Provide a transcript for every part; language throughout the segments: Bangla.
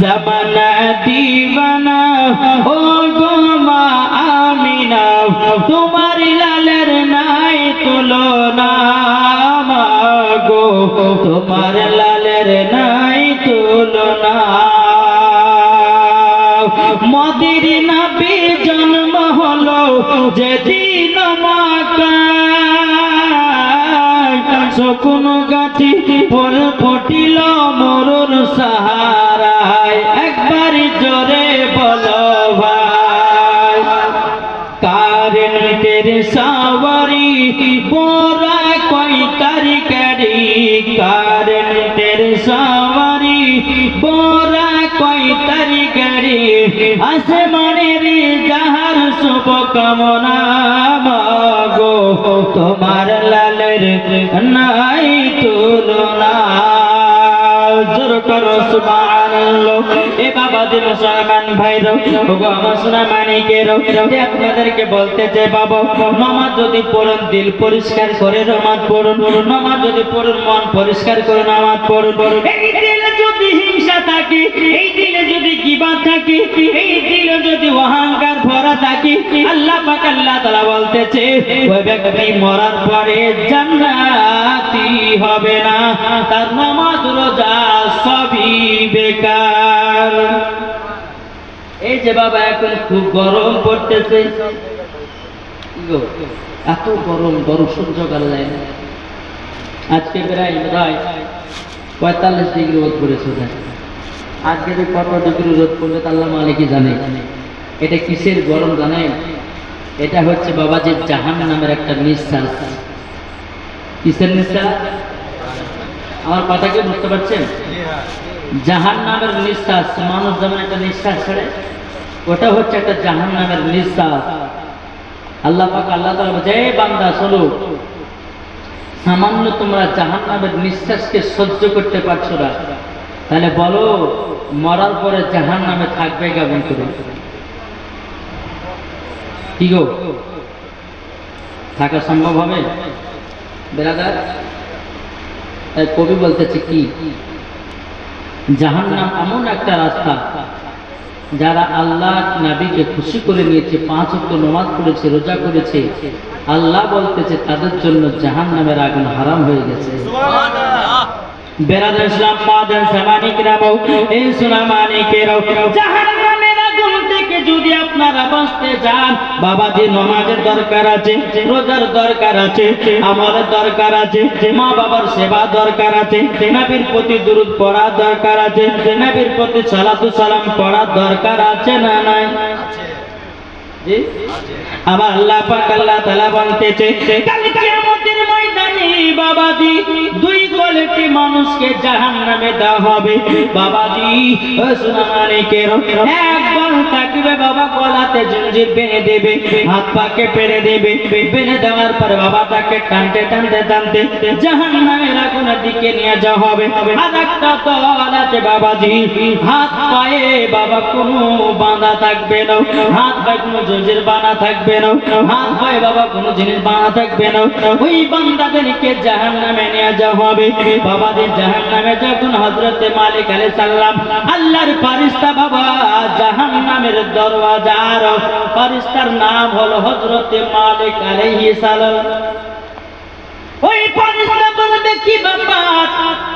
জামানা দিবানা, ও গো মা আমিনা, তোমার লালের নাই তুলনা গো, তোমার লালের নাই তুলনা। মদির নাবি জন্ম হলো যেদিন মাকা শকুন গাছি ফুল ফুটিল মরুর একবার জোরে বলো ভাই। কারেন্টের সাওয়ারি পোরা কই তারিকারি কারেন্টের সাওয়ারি পোরা কই তারিকারি আসমানের যাহার শুভ কামনা মাগো। তোমার লালের নাই তুলনা। জোর করো সুবহানাল্লাহ এ বাবাজি মুসলমান ভাইরা ওগো যে আপনাদেরকে বলতে চাই বাবা নামাজ যদি পড়ুন, দিল পরিষ্কার করে নামাজ পড়ুন। নামাজ যদি পড়ুন, মন পরিষ্কার করে নামাজ পড়ুন এই দিলে যদি হিংসা থাকে, এই দিলে যদি কিবা থাকে, এই দিলে যদি অহংকার ভরা থাকে, আল্লাহ পাক আল্লাহ তাআলা বলতেছে, ওই ব্যক্তি মরার পরে জান্নাতি হবে না, তার নামাজ রোজা সবই বেকার। এই যে বাবা, এখন খুব গরম পড়তেছে। এত গরম গরম, সহ্য করা যায় না। আজকে প্রায় প্রায় পঁয়তাল্লিশ ডিগ্রি রোদ ওখানে। আজকে যে কত ডিগ্রি রোদ পড়বে, তা আল্লাহ মালিকই জানে। এটা কিসের গরম জানেন? এটা হচ্ছে বাবা যে জাহান নামের একটা নিঃশ্বাস। কিসের নিঃশ্বাস আমার কথা কি বুঝতে পারছেন? জাহান নামের নিঃশ্বাস মানুষ যেমন একটা নিঃশ্বাস ছাড়ে ওটা হচ্ছে একটা জাহান নামের নিঃশ্বাস আল্লাহ পাক, আল্লাহ তাআলা বলছে বান্দা, শোনো। সামান্য তোমরা জাহান নামের নিঃশ্বাসকে সহ্য করতে পারছ না। তাহলে বলো, মরার পরে জাহান নামে থাকবে কেমন করে? কি গো? থাকা সম্ভব হবে? বেরাদার তাই কবি বলতেছে কি? জাহান নাম এমন একটা রাস্তা যারা আল্লাহ নাবিকে খুশি করে নিয়েছে পাঁচ অক্ট নমাজ পড়েছে রোজা করেছে। আল্লাহ বলতেছে তাদের জন্য জাহান নামের আগুন হারাম হয়ে গেছে। বেরাদ ইসলাম মাদান সামানিক রাবো এই সুনামানিকেরাও জাহান্নামের আগুন থেকে যদি আপনারা বাঁচতে চান। বাবাজি, নমাজের দরকার আছে, রোজার দরকার আছে, আমলের দরকার আছে মা বাবার সেবা দরকার আছে, নবীর প্রতি দুরুদ পড়ার দরকার আছে, নবীর প্রতি সালাতু সালাম পড়ার দরকার আছে না নাই? জি? আবার আল্লাহ পাক আল্লাহ তাআলা বলতেছে কিয়ামতের ময়দানে বাবাজি, দুই কোয়ালিটি মানুষকে জাহান্নামে দেওয়া হবে। বাবাজি, ও সুনামানি কেরো একদল থাকবে বাবা, গলাতে জঞ্জির বেঁধে দেবে, হাত পাকে পেরে দেবে, বেঁধে দেওয়ার পর বাবা তাকে টানতে টানতে টানতে জাহান্নামের আগুনের দিকে নিয়ে যাওয়া হবে। আর বাবাজি, হাত পায়ে বাবা কোনো বাঁধা থাকবে না, হাত পায়ে কোনো জঞ্জির বানা থাকবে না, হাত পায়ে বাবা কোনো জিনিস বানা থাকবে না। ওই বান্দাদেরকে জাহান্নামে নিয়ে যাওয়া হবে। বাবাদের জাহান্নামে যখন হযরতে মালিক আলাইহিস সালাম, আল্লাহর ফারিস্তা বাবা জাহান্নামের দরওয়াজার। ফারিস্তার নাম হলো হযরতে মালিক আলাইহিস সালাম। ওই ফারিস্তা বলবে কি ব্যাপার?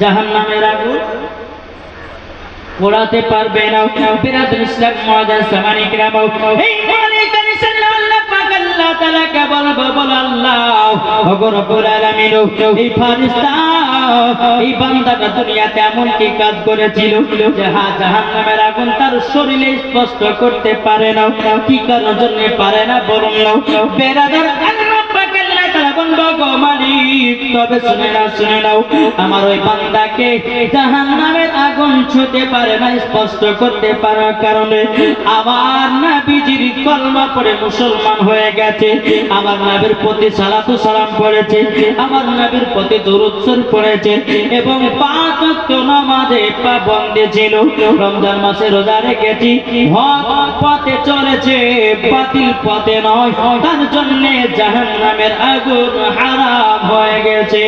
জাহান্নামের আগুন। পোড়াতে পারবে না এমন কি কাজ করেছিল তার শরীরে স্পষ্ট করতে পারে না, কি জন্য পারে না বলুন না। আমার নাবির প্রতি সালাতু সালাম পড়েছে, আমার নাবির প্রতি পড়েছে, এবং পাঁচ ছিল। রমজান মাসে রোজা রেখেছি পথে চলেছে, বাতিল পথে নয়, তার জন্য জাহান্নামের আগুন হারাম হয়ে গেছে।